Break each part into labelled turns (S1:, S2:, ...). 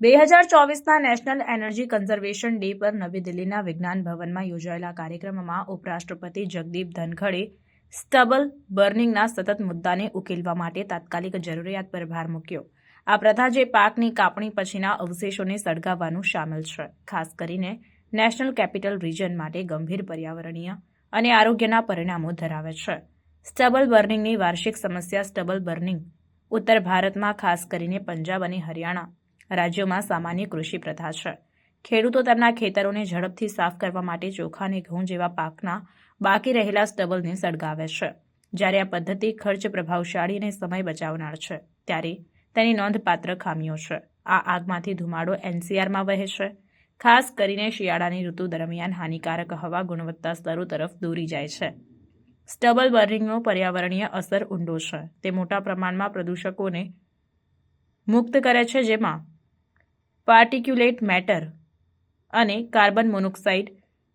S1: બે હજાર ચોવીસના નેશનલ એનર્જી કન્ઝર્વેશન ડે પર નવી દિલ્હીના વિજ્ઞાન ભવનમાં યોજાયેલા કાર્યક્રમમાં ઉપરાષ્ટ્રપતિ જગદીપ ધનખડે સ્ટબલ બર્નિંગના સતત મુદ્દાને ઉકેલવા માટે તાત્કાલિક જરૂરિયાત પર ભાર મૂક્યો. આ પ્રથા જે પાકની કાપણી પછીના અવશેષોને સળગાવવાનું સામેલ છે. ખાસ કરીને નેશનલ કેપિટલ રિજન માટે ગંભીર પર્યાવરણીય અને આરોગ્યના પરિણામો ધરાવે છે. સ્ટબલ બર્નિંગની વાર્ષિક સમસ્યા સ્ટબલ બર્નિંગ, ઉત્તર ભારતમાં ખાસ કરીને પંજાબ અને હરિયાણા રાજ્યોમાં સામાન્ય કૃષિ પ્રથા છે. ખેડૂતો તેમના ખેતરોને ઝડપથી સાફ કરવા માટે ચોખા અને ઘઉં જેવા પાકના બાકી રહેલા સ્ટબલને સળગાવે છે. જ્યારે આ પદ્ધતિ ખર્ચ પ્રભાવશાળી અને સમય બચાવનાર છે, ત્યારે તેની નોંધપાત્ર ખામીઓ છે. આ આગમાંથી ધુમાડો એનસીઆરમાં વહે છે. ખાસ કરીને શિયાળાની ઋતુ દરમિયાન હાનિકારક હવા ગુણવત્તા સ્તરો તરફ દોરી જાય છે. સ્ટબલ બર્નિંગનો પર્યાવરણીય અસર ઊંડો છે. તે મોટા પ્રમાણમાં પ્રદૂષકોને મુક્ત કરે છે, જેમાં પાર્ટિક્યુલેટ મેટર અને કાર્બન મોનોક્સાઇડ,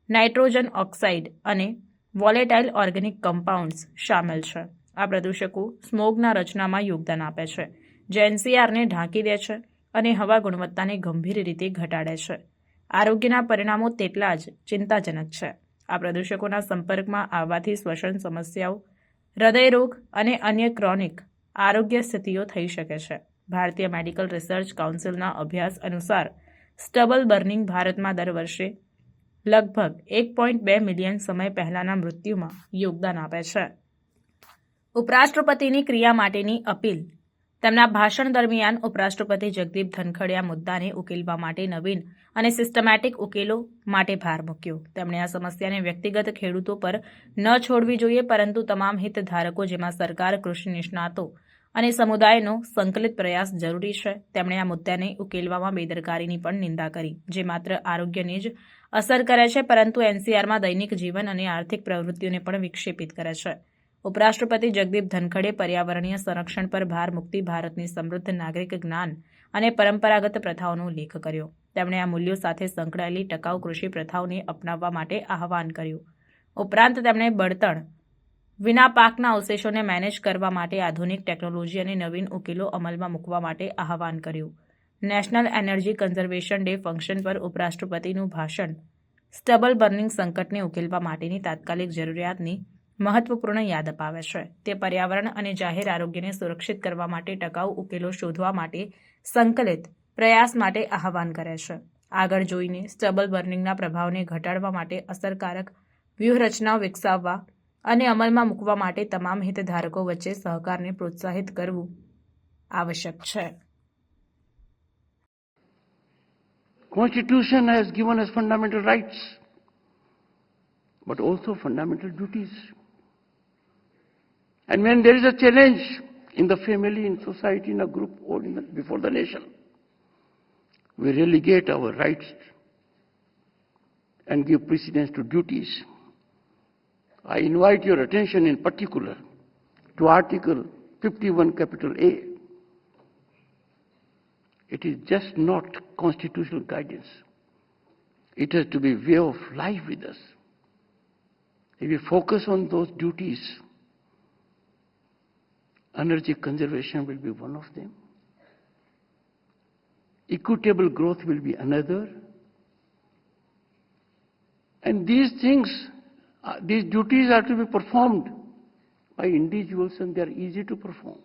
S1: નાઇટ્રોજન ઓક્સાઇડ અને વોલેટાઇલ ઓર્ગેનિક કમ્પાઉન્ડ્સ સામેલ છે. આ પ્રદૂષકો સ્મોગના રચનામાં યોગદાન આપે છે, જે એનસીઆરને ઢાંકી દે છે અને હવા ગુણવત્તાને ગંભીર રીતે ઘટાડે છે. આરોગ્યના પરિણામો તેટલા જ ચિંતાજનક છે. આ પ્રદૂષકોના સંપર્કમાં આવવાથી શ્વસન સમસ્યાઓ, હૃદયરોગ અને અન્ય ક્રોનિક આરોગ્ય સ્થિતિઓ થઈ શકે છે. ભારતીય મેડિકલ રિસર્ચ કાઉન્સિલના અભ્યાસ અનુસાર સ્ટબલ બર્નિંગ ભારતમાં દર વર્ષે લગભગ એક પોઈન્ટ બે મિલિયન સમય પહેલાના મૃત્યુમાં યોગદાન આપે છે. ઉપરાષ્ટ્રપતિની ક્રિયા માટેની અપીલ તેમના ભાષણ દરમિયાન ઉપરાષ્ટ્રપતિ જગદીપ ધનખડે આ મુદ્દાને ઉકેલવા માટે નવીન અને સિસ્ટમેટિક ઉકેલો માટે ભાર મૂક્યો. તેમણે આ સમસ્યાને વ્યક્તિગત ખેડૂતો પર ન છોડવી જોઈએ, પરંતુ તમામ હિતધારકો, જેમાં સરકાર, કૃષિ નિષ્ણાતો અને સમુદાયનો સંકલિત પ્રયાસ જરૂરી છે, તેમણે આ મુદ્દાને ઉકેલવામાં બેદરકારીની પણ નિંદા કરી, જે માત્ર આરોગ્યને જ અસર કરે છે, પરંતુ એનસીઆરમાં દૈનિક જીવન અને આર્થિક પ્રવૃત્તિઓને પણ વિક્ષેપિત કરે છે. ઉપરાષ્ટ્રપતિ જગદીપ ધનખડે પર્યાવરણીય સંરક્ષણ પર ભાર મૂકતી ભારતની સમૃદ્ધ નાગરિક જ્ઞાન અને પરંપરાગત પ્રથાઓનો ઉલ્લેખ કર્યો. તેમણે આ મૂલ્યો સાથે સંકળાયેલી ટકાઉ કૃષિ પ્રથાઓને અપનાવવા માટે આહવાન કર્યું. ઉપરાંત તેમણે બળતણ વિના પાકના અવશેષોને મેનેજ કરવા માટે આધુનિક ટેકનોલોજી અને નવીન ઉકેલો અમલમાં મૂકવા માટે આહવાન કર્યું. National energy conservation day function પર ઉપરાષ્ટ્રપતિનું ભાષણ સ્ટબલ બર્નિંગ સંકટને ઉકેલવા માટેની તાત્કાલિક જરૂરિયાતની મહત્વપૂર્ણ યાદ અપાવે છે. તે પર્યાવરણ અને જાહેર આરોગ્યને સુરક્ષિત કરવા માટે ટકાઉ ઉકેલો શોધવા માટે સંકલિત પ્રયાસ માટે આહવાન કરે છે. આગળ જોઈને સ્ટબલ બર્નિંગના પ્રભાવને ઘટાડવા માટે અસરકારક વ્યૂહરચનાઓ વિકસાવવા અને અમલમાં મૂકવા માટે તમામ હિતધારકો વચ્ચે સહકારને પ્રોત્સાહિત કરવું આવશ્યક છે.
S2: Constitution has given us fundamental rights, but also fundamental duties. And when there is a challenge in the family, in society, in a group, or in the, before the nation, we relegate our rights and give precedence to duties. I invite your attention in particular to Article 51, capital A. It is just not constitutional guidance. It has to be way of life with us. If we focus on those duties, energy conservation will be one of them. Equitable growth will be another. And these things, uh, these duties are to be performed by individuals and they are easy to perform.